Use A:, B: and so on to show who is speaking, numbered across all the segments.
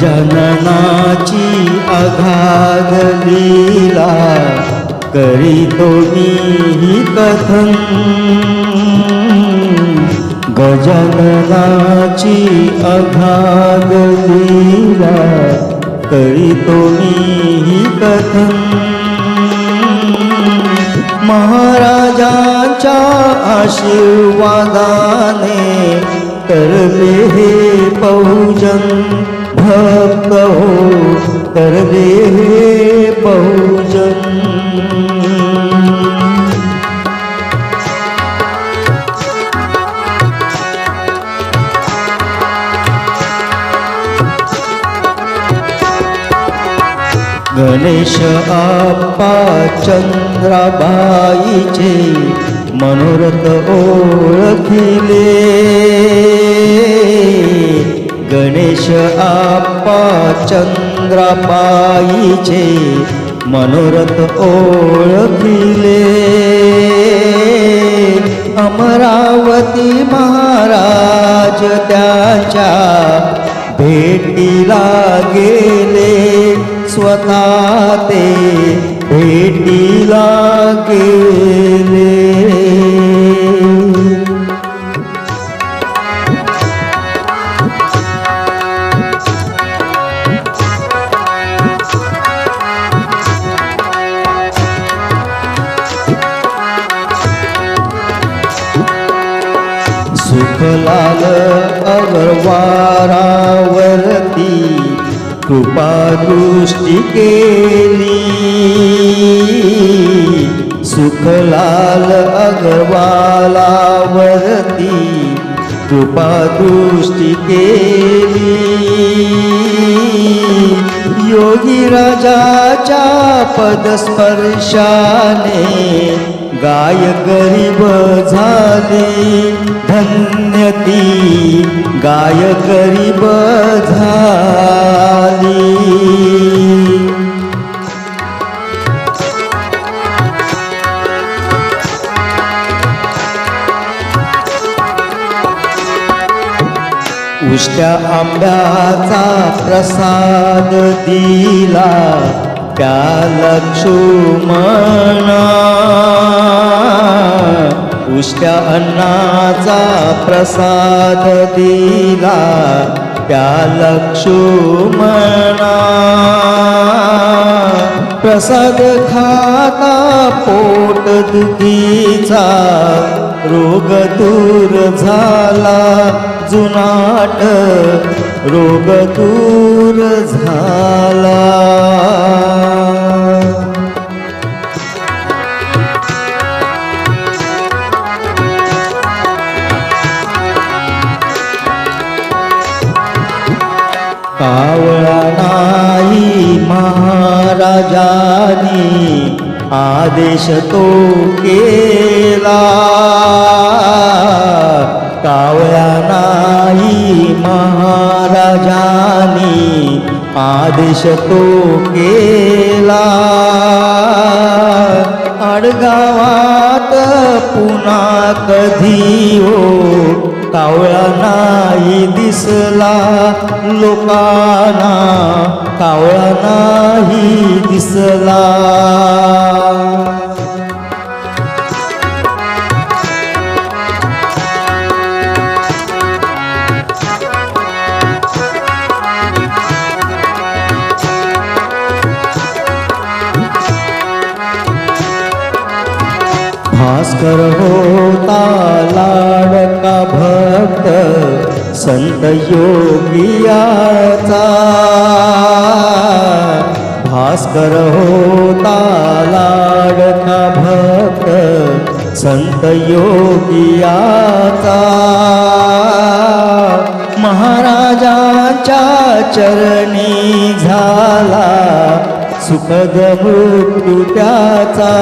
A: जननाची अगाध लीला करीतो मी कथन. गजाननाची अगाध लीला करीतो मी कथन. महाराजांच्या आशीर्वादाने करले हे पौजन. भक्त हो तर हे बहुजन. गणेश आप्पा चंद्राबाईचे मनोरथ ओळखिले. गणेश आप्पा चंद्रापाईचे मनोरथ ओळखिले. अमरावती महाराज त्याच्या भेटीला गेले स्वतः ते सुखलाल अगरवारावरती कृपा दृष्टी केली. सुखलाल अगरवालावरती कृपा दृष्टी केली. योगी राजाच्या पदस्पर्शाने गाय गरीब झाली. धन्य ती गाय गरीब झाली. उष्ट्या आंब्याचा प्रसाद दिला. त्या लक्ष्मणा उष्ट्या अन्नाचा प्रसाद दिला त्या लक्ष्मणा प्रसाद खाता पोट दुखीचा रोग दूर झाला जुनाट रोग दूर झाला. कावळा नाही महाराजानी आदेश तो केला. कावळा नाही महाराजानी आदेश तो केला. आडगावात पुन्हा कधी हो कावळा नाही दिसला. लोकांना कावळा नाही दिसला. संत योगियाचा. भास्कर होता लाडका भक्त संत योगियाचा. महाराजांच्या चरणी झाला सुखद मृत्यू त्याचा.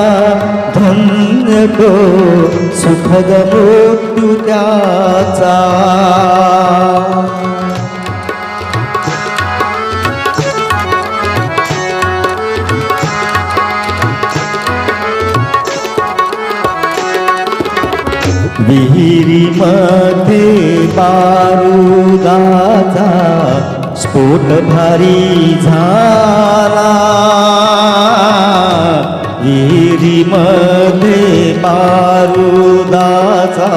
A: धन्य तो सुखद मृत्यू त्याचा. विहिरीमध्ये बारुदाचा स्फोट भारी झाला. विहिरी मध्ये बारुदाचा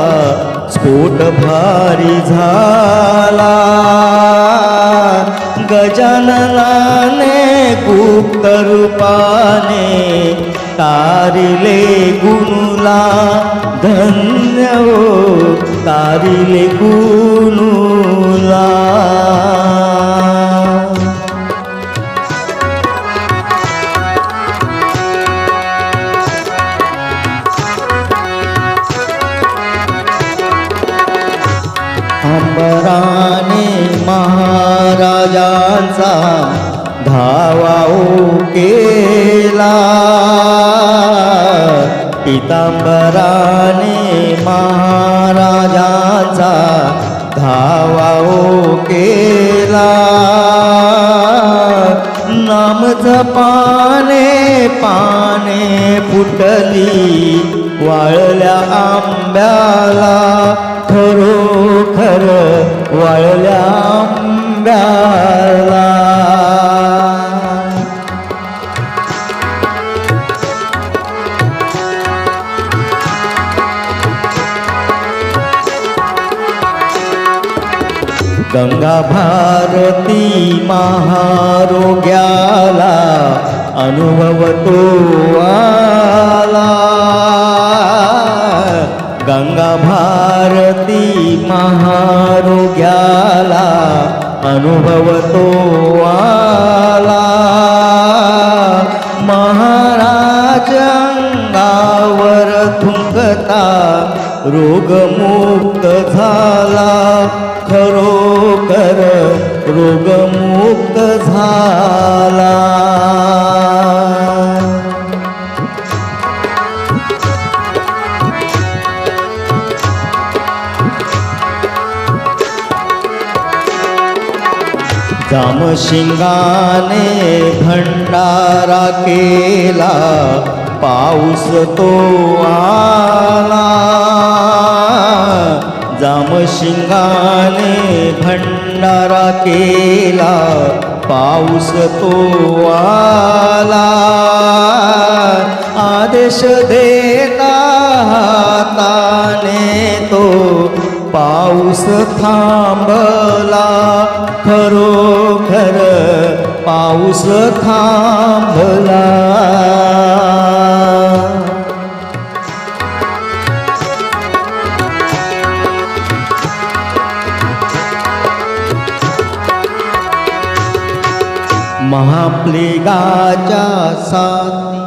A: स्फोट भारी झाला. गजाननाने गुप्त रूपाने तारिले गुणुला धन्य हो तारिले गुणुला. धावा केला पितांबराने महाराजांचा धावा केला नाम जपाने पाने फुटली वाळल्या आंब्याला खरोखर वाळल्या आंब्याला. गंगा भारती महारोग्याला अनुभवतो आला. गंगा भारती महारोग्याला अनुभवतो आला. महाराज अंगावर थुंकता रोगमुक्त झाला खरोखर रोगमुक्त झाला. जामशिंगाने भंडारा केला पाऊस तो आला. जामशिंगाने भंडारा केला पाऊस तो आला आदेश देता हाताने तो पाऊस थांबला. खरोखर पाऊस थांबला. महाप्लेगाच्या साथी.